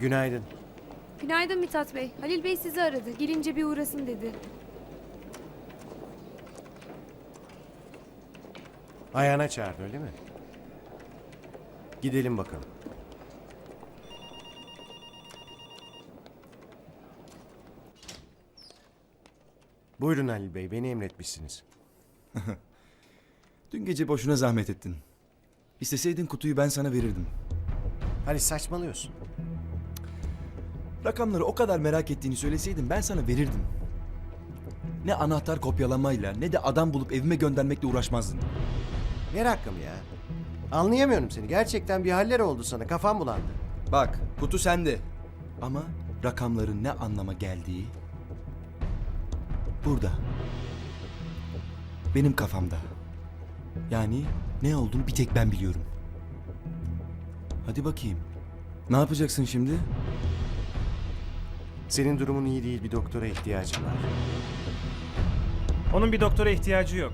Günaydın. Günaydın Mithat Bey. Halil Bey sizi aradı. Gelince bir uğrasın dedi. Ayağına çağırdı öyle mi? Gidelim bakalım. Buyurun Halil Bey, beni emretmişsiniz. Dün gece boşuna zahmet ettin. İsteseydin kutuyu ben sana verirdim. Hani saçmalıyorsun. Rakamları o kadar merak ettiğini söyleseydin ben sana verirdim. Ne anahtar kopyalamayla ne de adam bulup evime göndermekle uğraşmazdın. Ne rakamı ya? Anlayamıyorum seni. Gerçekten bir haller oldu sana. Kafam bulandı. Bak kutu sende. Ama rakamların ne anlama geldiği burada. Benim kafamda. Yani ne olduğunu bir tek ben biliyorum. Hadi bakayım. Ne yapacaksın şimdi? Senin durumun iyi değil. Bir doktora ihtiyacım var. Onun bir doktora ihtiyacı yok.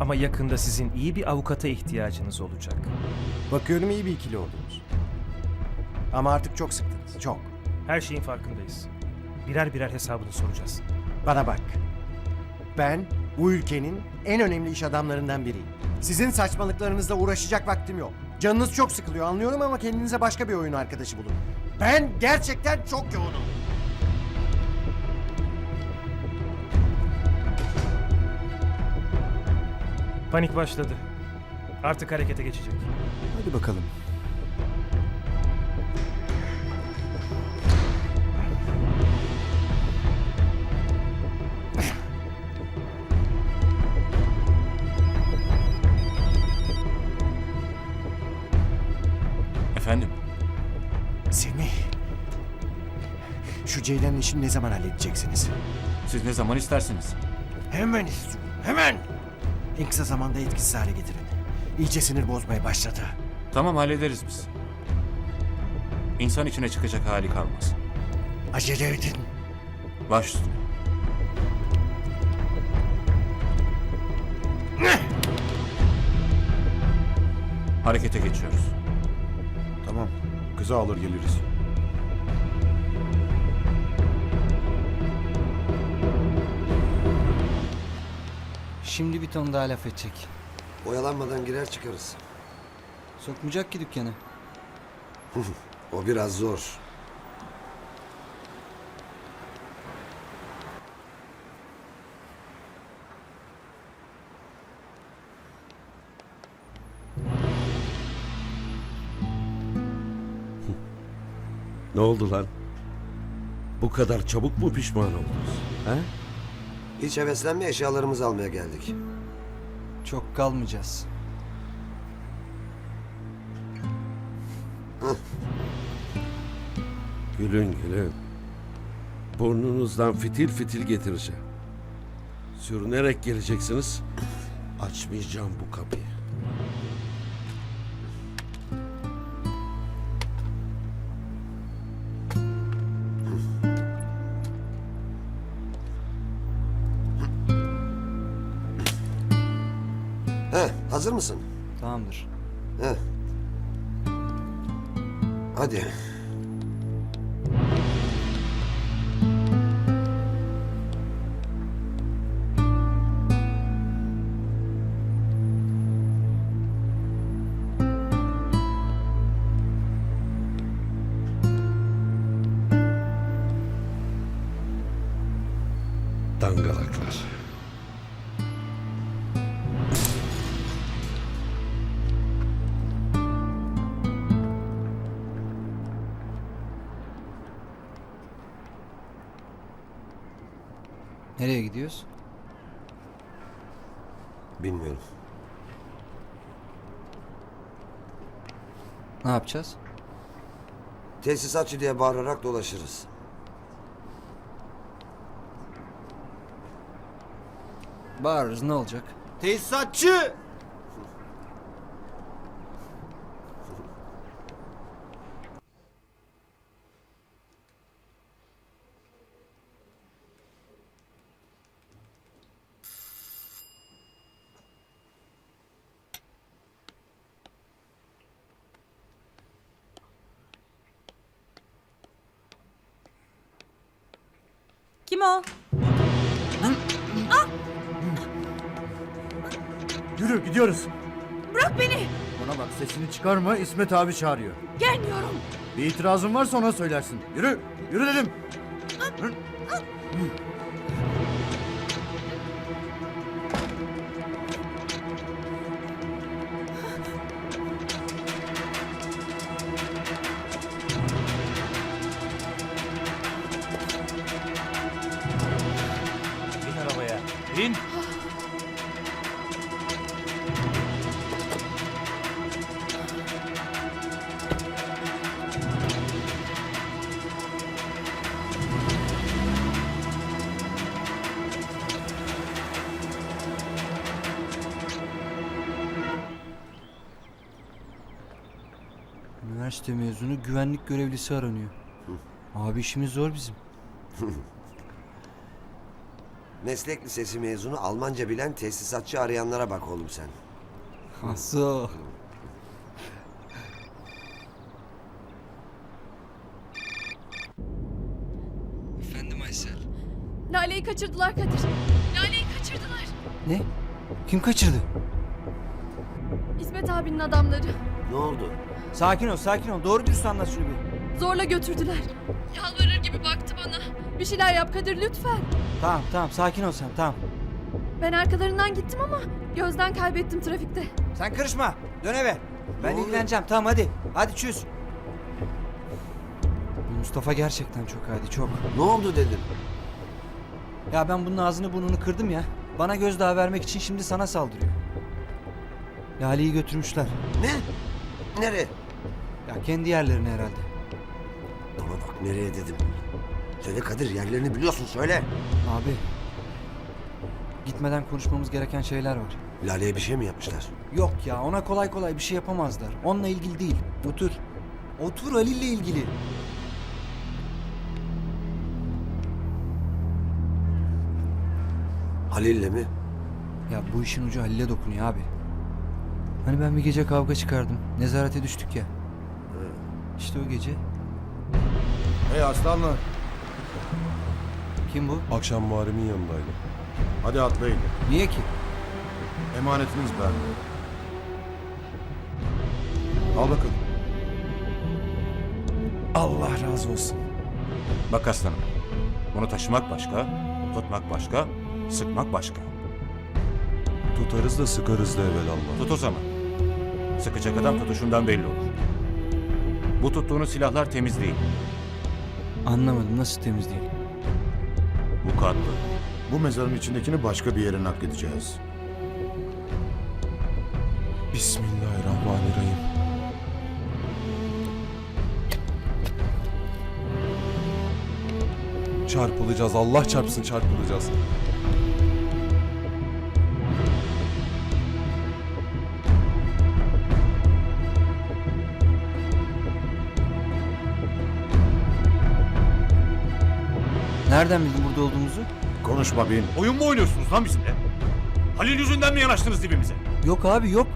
Ama yakında sizin iyi bir avukata ihtiyacınız olacak. Bakıyorum iyi bir ikili oldunuz. Ama artık çok sıktınız. Çok. Her şeyin farkındayız. Birer birer hesabını soracağız. Bana bak. Ben bu ülkenin en önemli iş adamlarından biriyim. Sizin saçmalıklarınızla uğraşacak vaktim yok. Canınız çok sıkılıyor anlıyorum ama kendinize başka bir oyun arkadaşı bulun. Ben gerçekten çok yoğunum. Panik başladı. Artık harekete geçecek. Hadi bakalım. Şu Ceylan'ın işini ne zaman halledeceksiniz? Siz ne zaman istersiniz? Hemen istiyorum. Hemen. En kısa zamanda etkisiz hale getirin. İyice sinir bozmaya başladı. Tamam hallederiz biz. İnsan içine çıkacak hali kalmaz. Acele edin. Baş üstüne. Harekete geçiyoruz. Tamam. Kızı alır geliriz. Şimdi bir ton daha laf edecek. Oyalanmadan girer çıkarız. Sokmayacak ki dükkana. O biraz zor. Ne oldu lan? Bu kadar çabuk mu pişman oldunuz? He? Hiç heveslenme eşyalarımızı almaya geldik. Çok kalmayacağız. Gülün gülün. Burnunuzdan fitil fitil getireceğim. Sürünerek geleceksiniz. Açmayacağım bu kapıyı. He, hazır mısın? Tamamdır. He. Hadi. Nereye gidiyoruz? Bilmiyorum. Ne yapacağız? Tesisatçı diye bağırarak dolaşırız. Bağırırız ne olacak? Tesisatçı! Kim o? Yürü gidiyoruz. Bırak beni. Bana bak sesini çıkarma İsmet abi çağırıyor. Gelmiyorum. Bir itirazın varsa ona söylersin. Yürü. Yürü dedim. Bin. Üniversite mezunu güvenlik görevlisi aranıyor. Abi işimiz zor bizim. Meslek lisesi mezunu Almanca bilen tesisatçı arayanlara bak oğlum sen. Aso. Efendim Aysel. Lale'yi kaçırdılar Kadir. Lale'yi kaçırdılar. Ne? Kim kaçırdı? İsmet abinin adamları. Ne oldu? Sakin ol, sakin ol. Doğru dürüst anlat şunu bir. Zorla götürdüler. Yalvarır gibi baktı bana. Bir şeyler yap Kadir lütfen. Tamam, tamam. Sakin ol sen, tamam. Ben arkalarından gittim ama gözden kaybettim trafikte. Sen karışma. Dön eve. Ben ilgileneceğim. Tamam hadi. Hadi. Bu Mustafa gerçekten çok hadi çok. Ne oldu dedim. Ya ben bunun ağzını burnunu kırdım ya. Bana gözdağı vermek için şimdi sana saldırıyor. Lale'yi götürmüşler. Ne? Nereye? Ya kendi yerlerine herhalde. Bana bak nereye dedim. Söyle Kadir yerlerini biliyorsun söyle. Abi. Gitmeden konuşmamız gereken şeyler var. Lale'ye bir şey mi yapmışlar? Yok ya ona kolay kolay bir şey yapamazlar. Onunla ilgili değil. Otur. Otur Halil'le ilgili. Halil'le mi? Ya bu işin ucu Halil'e dokunuyor abi. Hani ben bir gece kavga çıkardım. Nezarete düştük ya. İşte o gece. Hey aslanlar. Kim bu? Akşam Muharrem'in yanındaydı. Hadi atlayın. Niye ki? Emanetiniz bende. Al bakalım. Allah razı olsun. Bak aslanım. Bunu taşımak başka, tutmak başka, sıkmak başka. Tutarız da sıkarız da evvelallah. Tut o zaman. Sıkacak adam tutuşundan belli olur. Bu tuttuğunuz silahlar temiz değil. Anlamadım nasıl temiz değil. Mukatlı. Bu mezarın içindekini başka bir yere nakledeceğiz. Bismillahirrahmanirrahim. Çarpılacağız. Allah çarpsın çarpılacağız. Nereden bildin burada olduğumuzu? Konuşma bin. Oyun mu oynuyorsunuz lan bizimle? Halil yüzünden mi yanaştınız dibimize? Yok abi yok.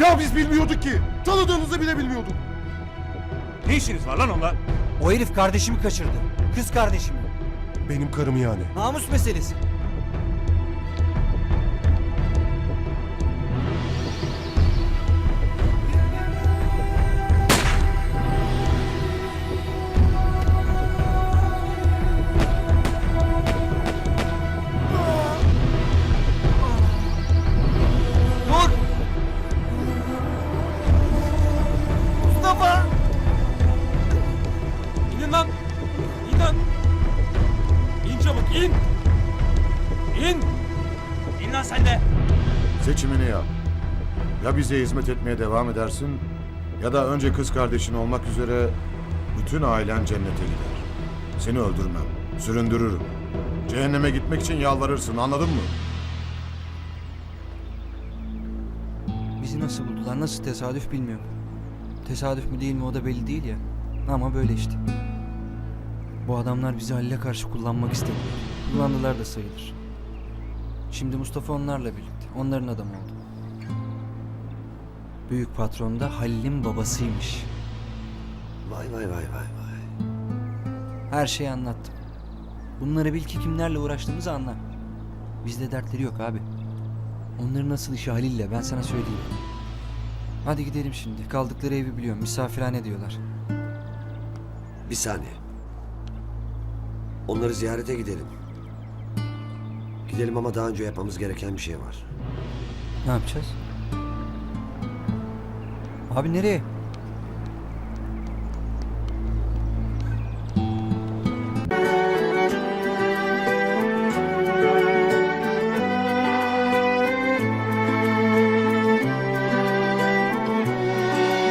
Ya biz bilmiyorduk ki. Tanıdığınızı bile bilmiyorduk. Ne işiniz var lan onunla? O herif kardeşimi kaçırdı. Kız kardeşimi. Benim karımı yani. Namus meselesi. İn! İn lan sen de! Seçimini yap. Ya bize hizmet etmeye devam edersin ya da önce kız kardeşin olmak üzere bütün ailen cennete gider. Seni öldürmem, süründürürüm. Cehenneme gitmek için yalvarırsın anladın mı? Bizi nasıl buldular, nasıl tesadüf bilmiyorum. Tesadüf mü değil mi o da belli değil ya. Ama böyle işte. Bu adamlar bizi Halil'e karşı kullanmak istediler. Kullandılar da sayılır. Şimdi Mustafa onlarla birlikte. Onların adamı oldu. Büyük patron da Halil'in babasıymış. Vay vay vay vay vay. Her şeyi anlattım. Bunları bil ki kimlerle uğraştığımızı anla. Bizde dertleri yok abi. Onların nasıl işi Halil'le ben sana söyleyeyim. Hadi gidelim şimdi. Kaldıkları evi biliyorum. Misafirhane diyorlar. Bir saniye. Onları ziyarete gidelim. Gidelim ama daha önce yapmamız gereken bir şey var. Ne yapacağız? Abi nereye?